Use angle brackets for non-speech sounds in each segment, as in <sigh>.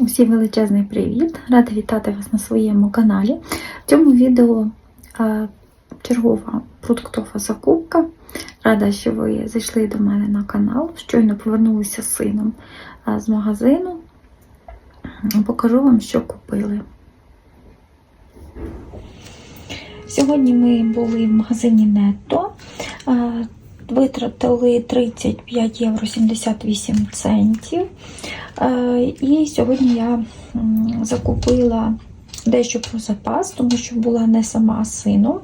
Усім величезний привіт! Рада вітати вас на своєму каналі. В цьому відео чергова продуктова закупка. Рада, що ви зайшли до мене на канал. Щойно повернулися з сином з магазину. Покажу вам, що купили. Сьогодні ми були в магазині Нетто. Витратили 35 євро 78 центів. Е, І сьогодні я закупила дещо про запас, тому що була не сама з сином.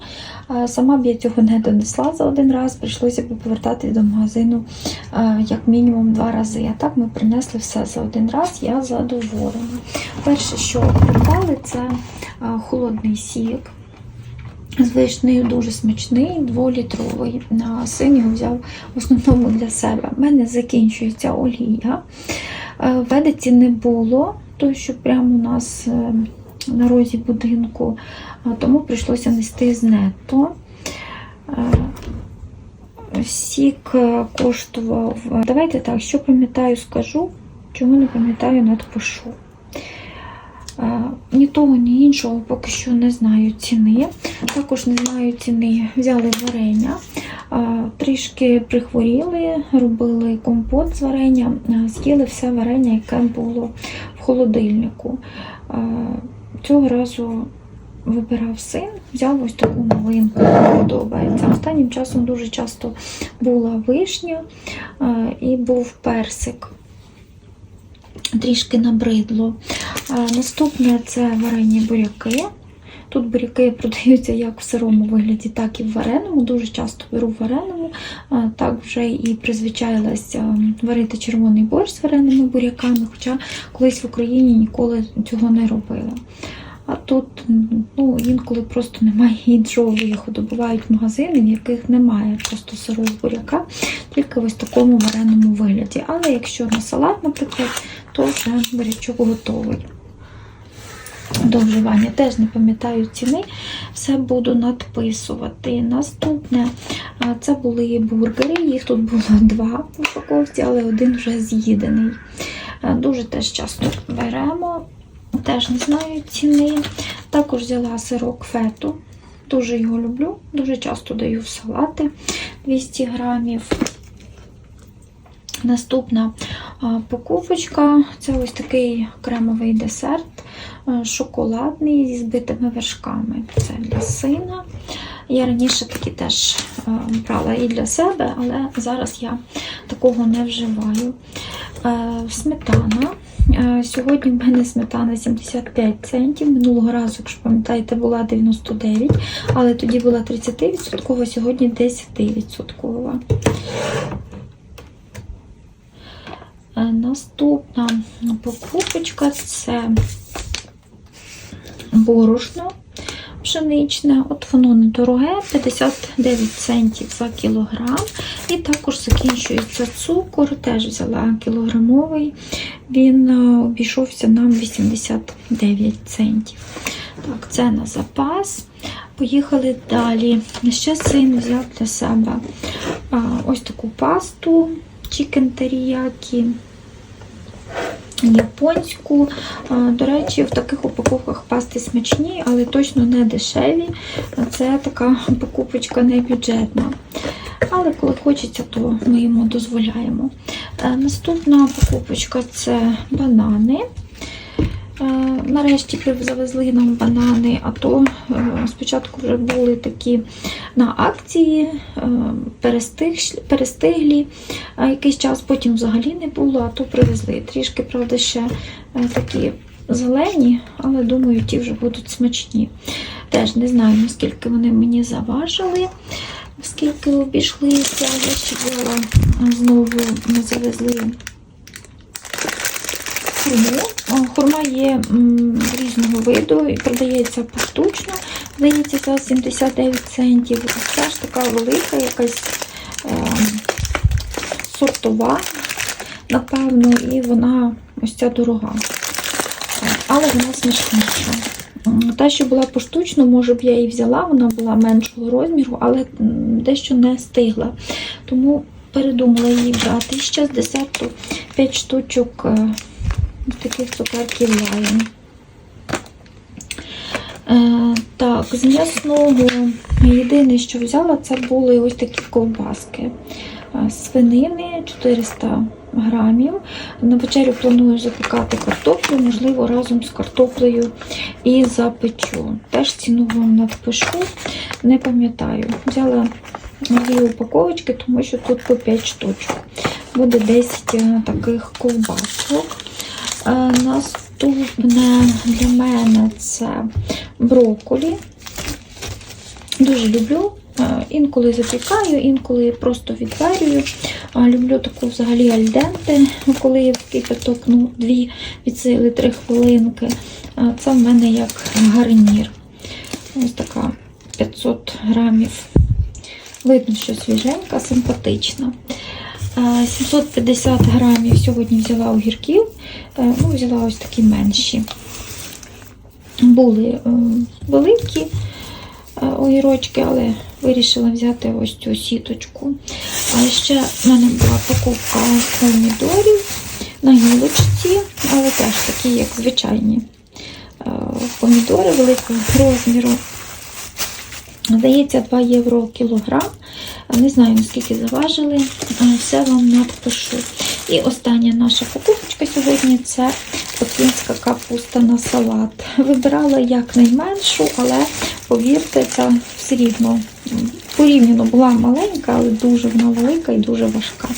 Е, Сама б я цього не донесла за один раз, прийшлося б повертатись до магазину е, як мінімум два рази. А так ми принесли все за один раз, я задоволена. Перше, що придбали, це холодний сік. З вишнею дуже смачний, дволітровий. А Син його взяв в основному для себе. У мене закінчується олія. Е, В Едиці не було, тому що прямо у нас е, на розі будинку, тому прийшлося нести з нетто. Е, Сік коштував. Давайте так, що пам'ятаю, скажу, чого не пам'ятаю, надпишу. Е, Ні того, ні іншого поки що не знаю ціни. Також не знаю ціни. Взяли варення, е, трішки прихворіли, робили компот з варення, е, з'їли все варення, яке було в холодильнику. Цього разу вибирав син, взяв ось таку мені подобається. Останнім часом дуже часто була вишня і був персик трішки набридло. Наступне це варені буряки. Тут буряки продаються як в сирому вигляді, так і в вареному. Дуже часто беру в вареному. Так вже і призвичайлася варити червоний борщ з вареними буряками, хоча колись в Україні ніколи цього не робила. А тут ну, інколи просто немає іншого виходу. Бувають магазини, в яких немає просто сирого буряка, тільки в ось такому вареному вигляді. Але якщо на салат, наприклад, то вже бурячок готовий. До вживання теж не пам'ятаю ціни, все буду надписувати. Наступне це були бургери. Їх тут було <laughs> два упаковці, але один вже з'їдений. Дуже теж часто беремо, теж не знаю ціни. Також взяла сирок фету. Дуже його люблю, дуже часто даю в салати 200 грамів. Наступна покупочка це ось такий кремовий десерт, шоколадний зі збитими вершками. Це для сина. Я раніше такі теж брала і для себе, але зараз я такого не вживаю. Сметана. Сьогодні в мене сметана 75 центів. Минулого разу, якщо пам'ятаєте, була 99, але тоді була 30%, сьогодні 10%. Е, Наступна покупочка це борошно пшеничне. От воно недороге, 59 центів за кілограм. І також закінчується цукор, теж взяла кілограмовий. Він е, обійшовся нам 89 центів. Так, це на запас. Поїхали далі. Ще син взяв для себе а, ось таку пасту чікен теріякі, японську. А, До речі, в таких упаковках пасти смачні, але точно не дешеві. Це така покупочка не бюджетна. Але коли хочеться, то ми йому дозволяємо. Е, Наступна покупочка це банани. Е, Нарешті завезли нам банани, а то е, спочатку вже були такі на акції, перестиглі якийсь час, потім взагалі не було, а то привезли. Трішки, правда, ще такі зелені, але думаю, ті вже будуть смачні. Теж не знаю, наскільки вони мені заважили, скільки обійшлися. Я ще е, знову ми завезли хурму. Хурма є різного виду і продається поштучно, здається, за 79 центів. Це ж така велика, якась е, сортова, напевно, і вона ось ця дорога. Е, Але вона смачніша. Та, що була поштучно, може б я її взяла, вона була меншого розміру, але дещо не стигла. Тому передумала її брати. І ще з десерту 5 штучок е, таких цукерків Lion. Е, так, з м'ясного єдине, що взяла, це були ось такі ковбаски. Е, Свинини 400 грамів. На вечерю планую запікати картоплю, можливо, разом з картоплею і запечу. Теж ціну вам напишу, не пам'ятаю. Взяла дві упаковочки, тому що тут по 5 штучок. Буде 10 е, таких ковбасок. Е, Наступне для мене це брокколі. Дуже люблю. Е, Інколи запікаю, інколи просто відварюю. А, Люблю таку взагалі альденте, коли є кипяток, ну, 2 від сили 3 хвилинки. Це в мене як гарнір. Ось така 500 грамів. Видно, що свіженька, симпатична. Е, 750 грамів сьогодні взяла огірків. Е, Ну, взяла ось такі менші. Були е, великі огірочки, але вирішила взяти ось цю сіточку. А ще в мене була покупка помідорів на гілочці, але теж такі, як звичайні е, помідори великого розміру. Здається, 2 євро кілограм. Не знаю, наскільки заважили, е, все вам напишу. І остання наша покупочка сьогодні це пекінська капуста на салат. Вибирала якнайменшу, але повірте, це все рівно порівняно була маленька, але дуже вона велика і дуже важка.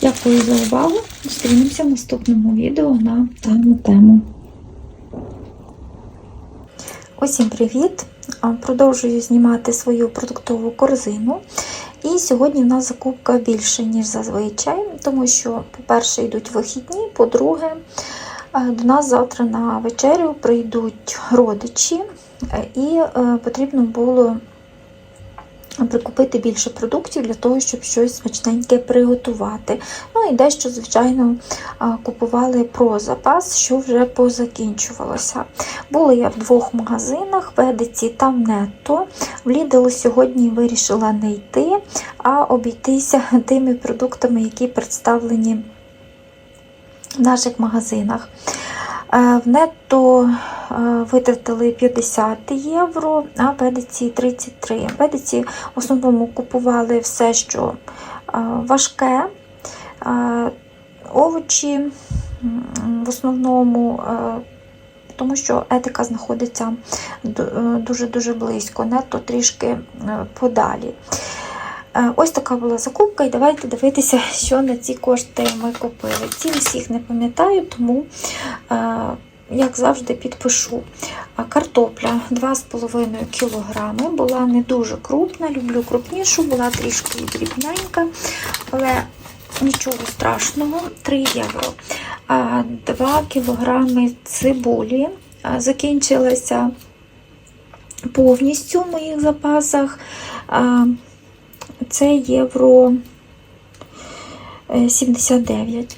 Дякую за увагу. Зустрінемося в наступному відео на дану тему. Усім привіт! Продовжую знімати свою продуктову корзину. І сьогодні в нас закупка більше, ніж зазвичай, тому що, по-перше, йдуть вихідні, по-друге, е, до нас завтра на вечерю прийдуть родичі, і е, потрібно було прикупити більше продуктів для того, щоб щось смачненьке приготувати. Ну і дещо, звичайно, купували про запас, що вже позакінчувалося. Була я в двох магазинах, в Едиці та в Нетто. В Lidl сьогодні вирішила не йти, а обійтися <laughs> тими продуктами, які представлені в наших магазинах. Е, В нетто е, витратили 50 євро, а в Едиці 33. В Едиці в основному купували все, що е, важке, овочі в основному, тому що етика знаходиться дуже-дуже близько, нетто трішки подалі. Е, Ось така була закупка, і давайте дивитися, що на ці кошти ми купили. Ці всіх не пам'ятаю, тому, е, як завжди, підпишу. Картопля 2,5 кг була не дуже крупна, люблю крупнішу, була трішки дрібненька, але нічого страшного, 3 євро. 2 кг цибулі а, закінчилася повністю в моїх запасах. Це євро е, 79.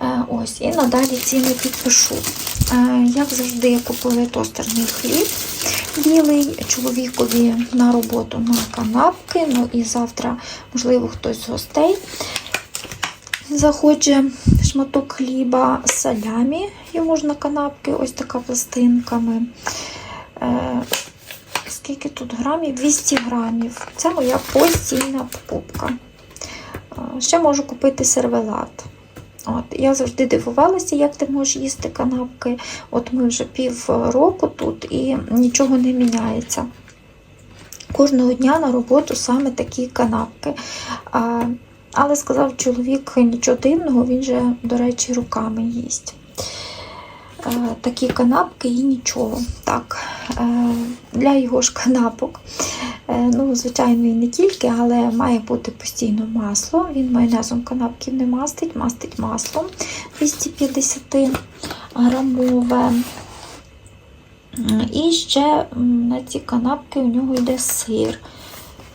Е, Ось, і надалі ціни підпишу. Е, Як завжди, купили тостерний хліб білий чоловікові на роботу на канапки. Ну і завтра, можливо, хтось з гостей захоче шматок хліба з салямі. Йому ж на канапки, ось така пластинками. Е, Скільки тут грамів? 200 грамів. Це моя постійна покупка. Е, Ще можу купити сервелат. От, я завжди дивувалася, як ти можеш їсти канапки. От ми вже пів року тут і нічого не міняється. Кожного дня на роботу саме такі канапки. А, але сказав чоловік нічого дивного, він же, до речі, руками їсть. Е, Такі канапки і нічого. Так, е, для його ж канапок. Е, Ну, звичайно, і не тільки, але має бути постійно масло. Він майонезом канапків не мастить, мастить маслом 250 грамове. І ще на ці канапки у нього йде сир.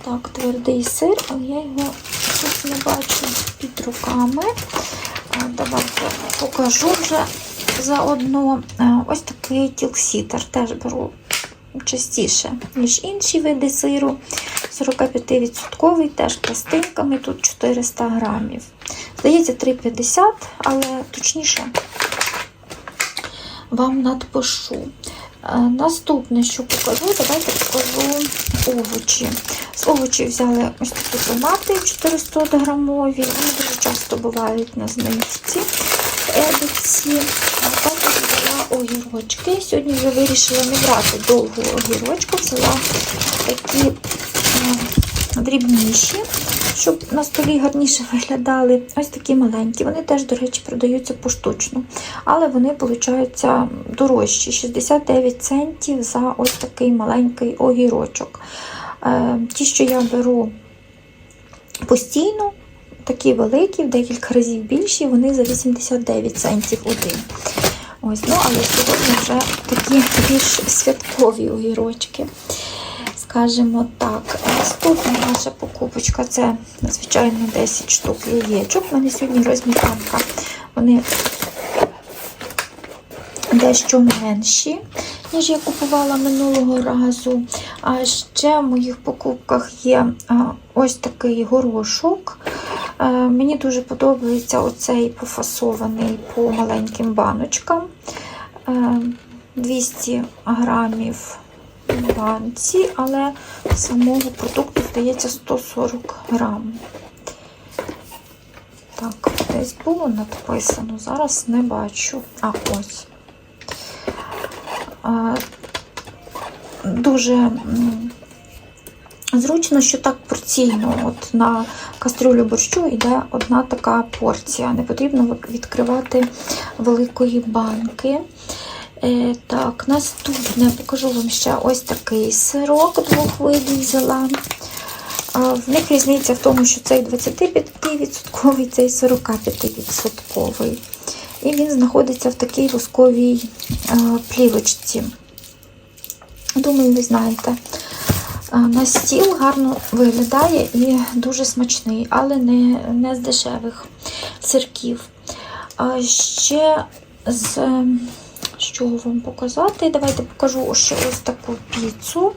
Так, твердий сир, але я його тут не бачу під руками. Давайте покажу вже заодно. Е, Ось такий тілсітер теж беру частіше, ніж інші види сиру. 45% теж пластинками, тут 400 грамів. Здається, 3,50, але точніше вам надпишу. Е, Наступне, що покажу, давайте покажу овочі. З овочів взяли ось такі томати 400 грамові. Вони дуже часто бувають на знижці. Едиці. А також взяла огірочки. Сьогодні вже вирішила не брати довгу огірочку, взяла такі дрібніші, щоб на столі гарніше виглядали. Ось такі маленькі. Вони теж, до речі, продаються поштучно. Але вони получаються дорожчі 69 центів за ось такий маленький огірочок. Е, Ті, що я беру постійно, такі великі, в декілька разів більші, вони за 89 центів один. Ось, ну, але сьогодні вже такі більш святкові огірочки. Скажімо так, наступна наша покупочка це, звичайно, 10 штук яєчок. У мене сьогодні розмітанка. Вони дещо менші, ніж я купувала минулого разу. А ще в моїх покупках є ось такий горошок. Е, Мені дуже подобається оцей пофасований по маленьким баночкам. Е, 200 грамів в банці, але самого продукту здається 140 грам. Так, десь було написано, зараз не бачу. А ось. Дуже м, зручно, що так порційно. От на кастрюлю борщу йде одна така порція. Не потрібно відкривати великої банки. Е, так, наступне покажу вам ще ось такий сирок двох видів взяла. В них різниця в тому, що цей 25%, цей 45%. І він знаходиться в такій восковій е, плівочці. Думаю, ви знаєте. На стіл гарно виглядає і дуже смачний, але не, не з дешевих сирків. Ще з що вам показати? Давайте покажу ще ось таку піцу.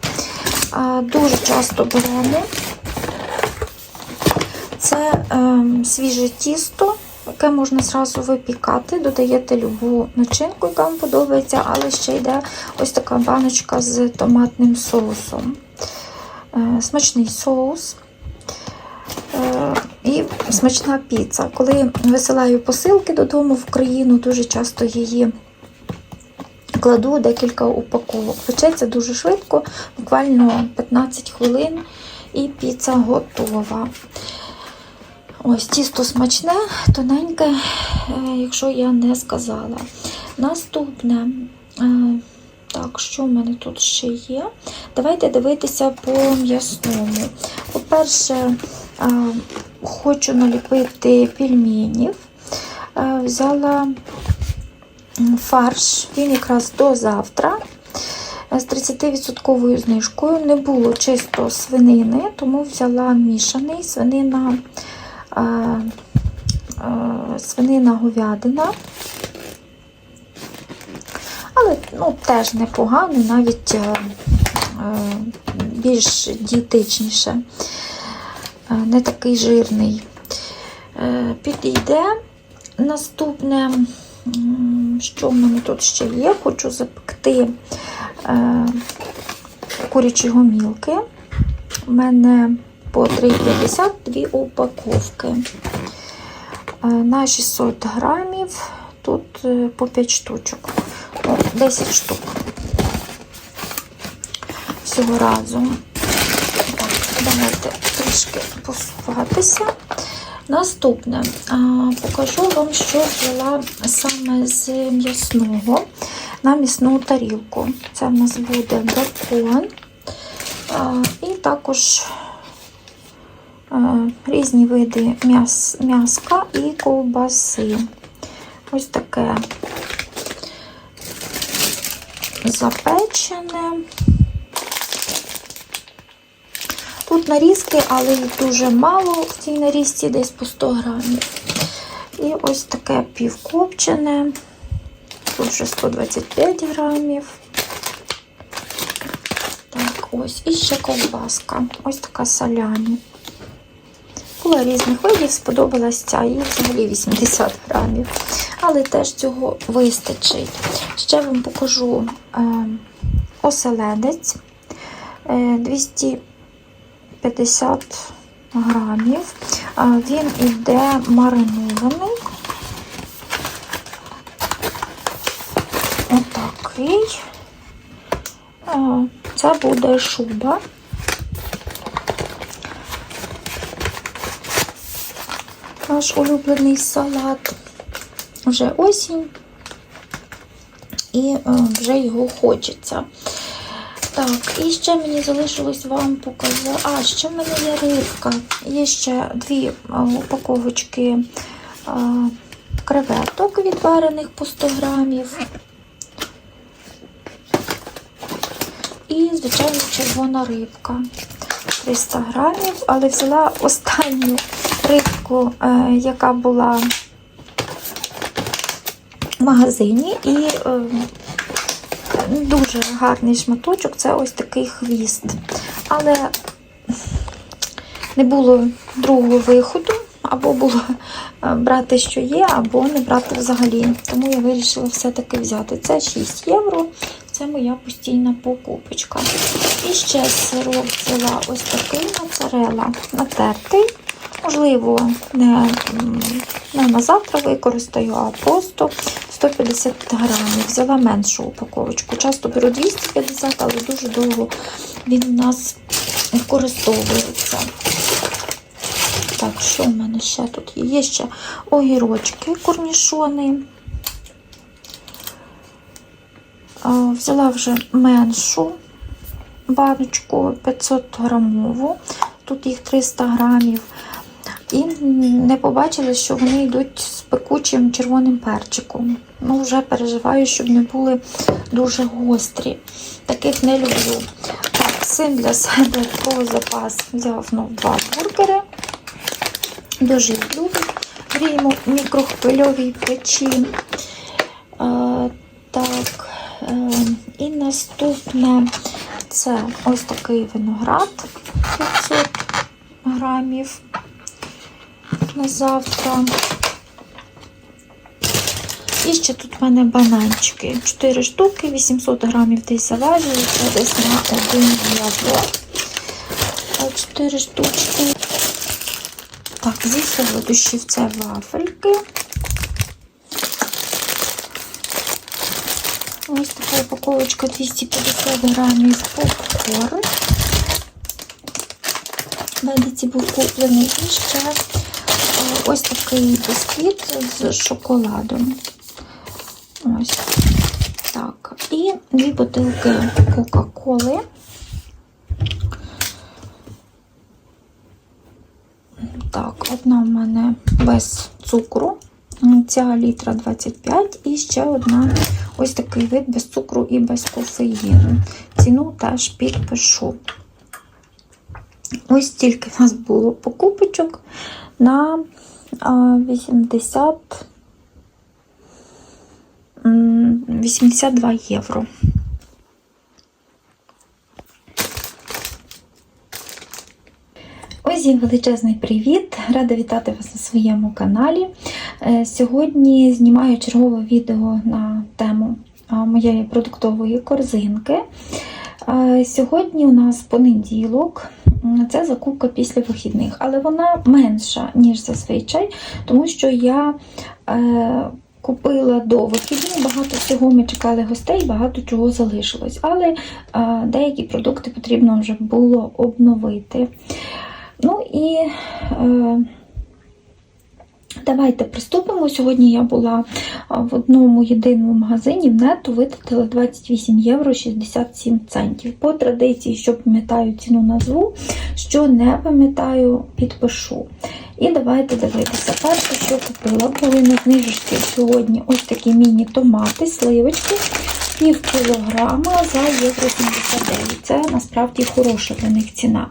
Дуже часто беремо. Це е, свіже тісто, яке можна зразу випікати. Додаєте любу начинку, яка вам подобається, але ще йде ось така баночка з томатним соусом. Е, смачний соус. Е, І смачна піца. Коли висилаю посилки додому в країну, дуже часто її кладу декілька упаковок. Печеться дуже швидко, буквально 15 хвилин, і піца готова. Ось тісто смачне, тоненьке, е, якщо я не сказала. Наступне, так, що в мене тут ще є? Давайте дивитися по м'ясному. По-перше, хочу наліпити пельменів. Взяла фарш, він якраз до завтра. З 30% знижкою не було чисто свинини, тому взяла мішаний свинина, свинина говядина. Але ну, теж непогано, навіть е, е, більш дієтичніше, е, не такий жирний. Підійде. Наступне, що в мене тут ще є, хочу запекти курячі гомілки. У мене по 3,50 дві упаковки. На 600 грамів, тут по 5 штучок. Ну, 10 штук. Всього разу. Так, давайте трішки посуватися. Наступне покажу вам, що взяла саме з м'ясного на м'ясну тарілку. Це в нас буде бекон і також різні види м'яс, м'яска і ковбаси. Ось таке запечене. Тут нарізки, але їх дуже мало в цій нарізці, десь по 100 грамів. І ось таке півкопчене. Тут вже 125 грамів. Так, ось. І ще ковбаска. Ось така саляні. Було різних видів, сподобалась ця, і взагалі 80 грамів. Але теж цього вистачить. Ще вам покажу е, оселедець е, 250 грамів. А, Він іде маринований. Отакий. А, Це буде шуба. Наш улюблений салат. Вже осінь, і е, вже його хочеться. Так, і ще мені залишилось вам показати. А, ще в мене є рибка. Є ще дві е, упаковочки е, креветок відварених по 100 грамів. І, звичайно, червона рибка 300 грамів, але взяла останню рибку, е, яка була в магазині, і е, дуже гарний шматочок це ось такий хвіст. Але не було другого виходу, або було е, брати, що є, або не брати взагалі. Тому я вирішила все-таки взяти. Це 6 євро, це моя постійна покупочка. І ще сироп взяла ось такий моцарела натертий. Можливо, не, не на завтра використаю, а просто 150 грамів. Взяла меншу упаковочку. Часто беру 250, але дуже довго він у нас використовується. Так, що в мене ще тут є? Є ще огірочки, корнішони. Взяла вже меншу баночку 500 грамову. Тут їх 300 грамів. І не побачила, що вони йдуть з пекучим червоним перчиком. Ну, вже переживаю, щоб не були дуже гострі. Таких не люблю. Так, син для себе про запас взяв ну, два бургери. Дуже їх люблю. Гріємо в мікрохвильовій печі. А, так, е, і наступне це ось такий виноград 500 грамів на завтра. І ще тут в мене бананчики. 4 штуки, 800 грамів десь заважили, це десь на 1 євро. 4 штучки. Так, зі солодощів це вафельки. Ось така упаковочка 250 грамів попкорн. Медиці був куплений і ще ось такий бісквіт з шоколадом. Ось так. І дві бутилки Кока-Коли. Так, одна в мене без цукру. Ця літра 25 і ще одна ось такий вид без цукру і без кофеїну. Ціну теж підпишу. Ось стільки в нас було покупочок на 80 82 євро. Ось і величезний привіт! Рада вітати вас на своєму каналі. Е, Сьогодні знімаю чергове відео на тему моєї продуктової корзинки. Е, Сьогодні у нас понеділок, це закупка після вихідних, але вона менша, ніж зазвичай, тому що я е, купила до вихідних, багато всього ми чекали гостей, багато чого залишилось. Але е, деякі продукти потрібно вже було обновити. Ну і е, давайте приступимо. Сьогодні я була в одному єдиному магазині в нету витратила 28 євро 67 центів. По традиції, що пам'ятаю ціну назву, що не пам'ятаю, підпишу. І давайте дивитися. Перше, що купила, були на знижечці сьогодні ось такі міні-томати, сливочки. Пів кілограма за євро 79. Це насправді хороша для них ціна.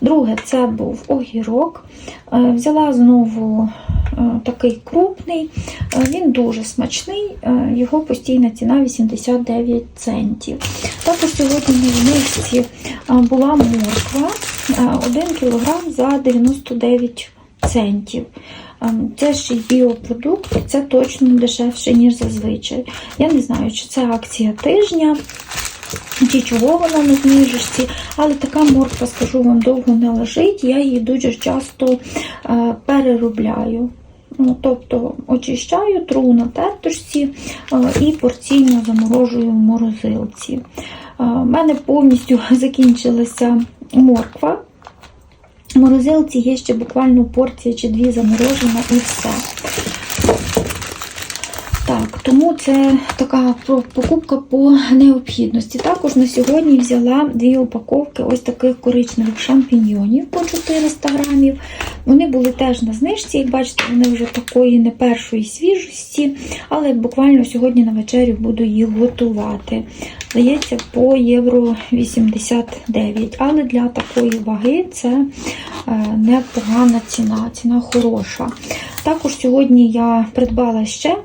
Друге, це був огірок. Е, Взяла знову е, такий крупний, Е, він дуже смачний, його постійна ціна 89 центів. Також сьогодні знижці е, була морква 1 кг за 99 центів. Ем, Це ще й біопродукт, це точно дешевше, ніж зазвичай. Я не знаю, чи це акція тижня, чи чого вона на знижечці, але така морква, скажу вам, довго не лежить. Я її дуже часто е, переробляю. Ну, тобто очищаю, тру на тертушці е, і порційно заморожую в морозилці. У мене повністю <laughs> закінчилася морква. Морозилці є ще буквально порція чи дві заморожена і все. Так, тому це така покупка по необхідності. Також на сьогодні взяла дві упаковки ось таких коричневих шампіньйонів по 400 грамів. Вони були теж на знижці, як бачите, вони вже такої не першої свіжості, але буквально сьогодні на вечерю буду їх готувати. Здається, по євро 89. Але для такої ваги це е, непогана ціна, ціна хороша. Також сьогодні я придбала ще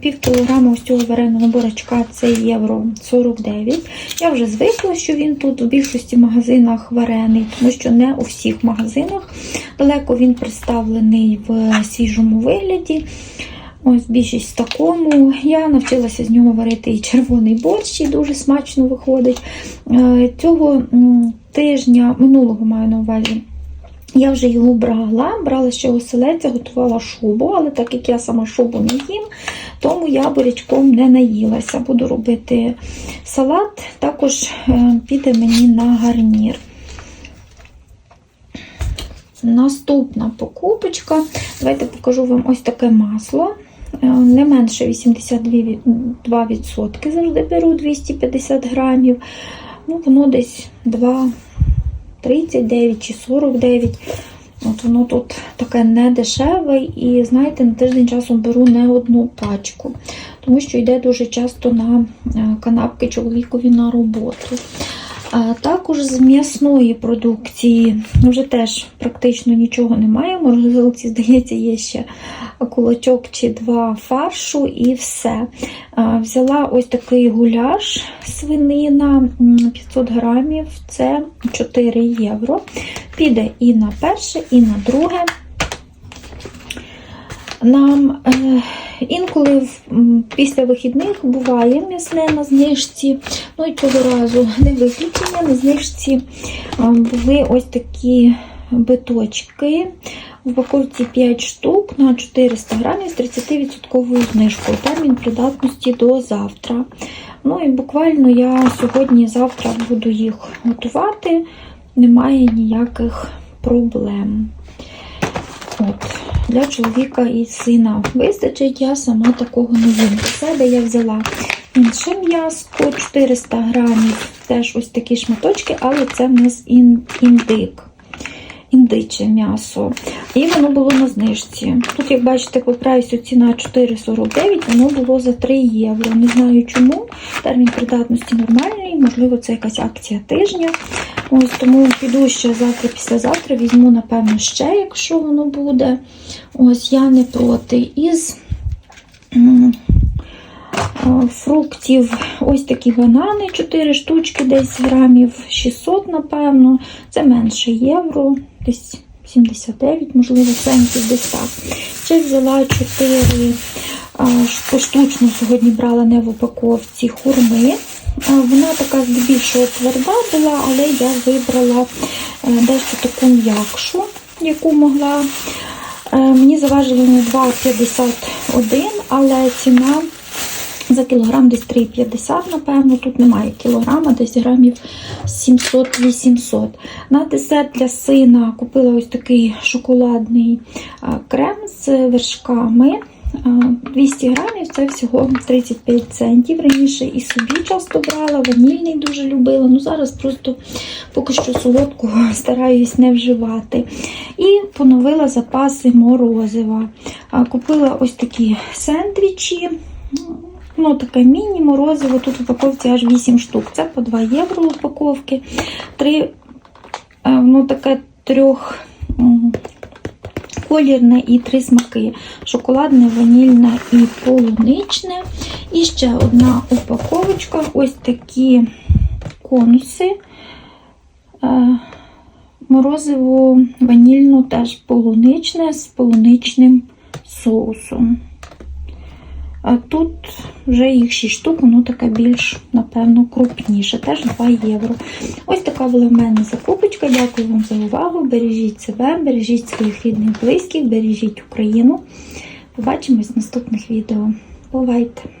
пів кілограма ось цього вареного бурячка, це євро 49. Я вже звикла, що він тут в більшості магазинах варений, тому що не у всіх магазинах. Далеко він представлений в свіжому вигляді. Ось більшість в такому. Я навчилася з нього варити і червоний борщ, і дуже смачно виходить. Е, Цього тижня, минулого маю на увазі, я вже його брала, брала ще оселедця, готувала шубу, але так як я сама шубу не їм, тому я бурячком не наїлася. Буду робити салат, також е, піде мені на гарнір. Наступна покупочка. Давайте покажу вам ось таке масло. Е, Не менше 82% завжди беру 250 грамів. Ну, воно десь 2,39 чи 49. От воно тут таке не дешеве, і знаєте, на тиждень часом беру не одну пачку, тому що йде дуже часто на е, канапки чоловікові на роботу. А також з м'ясної продукції вже теж практично нічого немає. В морозилці, здається, є ще кулачок чи два фаршу і все. А, Взяла ось такий гуляш свинина 500 грамів, це 4 євро. Піде і на перше, і на друге. Нам е, інколи після вихідних буває м'ясне на знижці. Ну і цього разу не виключення. На знижці були ось такі биточки. В упаковці 5 штук на 400 грамів з 30% знижкою. Термін придатності до завтра. Ну і буквально я сьогодні-завтра буду їх готувати. Немає ніяких проблем. Для чоловіка і сина вистачить, я сама такого не їм. Себе я взяла інше м'яско, 400 грамів, теж ось такі шматочки, але це в нас індик. Індиче м'ясо. І воно було на знижці. Тут, як бачите, по прайсу ціна 4,49, воно було за 3 євро. Не знаю чому. Термін придатності нормальний, можливо, це якась акція тижня. Ось тому піду ще завтра, післязавтра візьму, напевно, ще, якщо воно буде. Ось я не проти. Із е, фруктів ось такі банани, 4 штучки, десь грамів 600, напевно. Це менше євро, десь 79, можливо, центів десь так. Ще взяла 4 а, поштучно сьогодні брала не в упаковці хурми. Вона така здебільшого тверда була, але я вибрала е, дещо таку м'якшу, яку могла. Е, Мені заважили на 2,51, але ціна за кілограм десь 3,50, напевно. Тут немає кілограма, десь грамів 700-800. На десерт для сина купила ось такий шоколадний крем з вершками. А, 200 грамів це всього 35 центів. Раніше і собі часто брала, ванільний дуже любила. Ну зараз просто поки що солодкого <laughs> стараюсь не вживати. І поновила запаси морозива. Купила ось такі сендвічі. Ну, таке міні-морозиво. Тут в упаковці аж 8 штук. Це по 2 євро упаковки. Три, е, ну, таке трьох колірне і три смаки: шоколадне, ванільне і полуничне. І ще одна упаковочка. Ось такі конуси. Е, Морозиво ванільно теж полуничне з полуничним соусом. А тут вже їх 6 штук, воно таке більш, напевно, крупніше. Теж 2 євро. Ось така була в мене закупочка. Дякую вам за увагу. Бережіть себе, бережіть своїх рідних, близьких, бережіть Україну. Побачимось в наступних відео. Бувайте!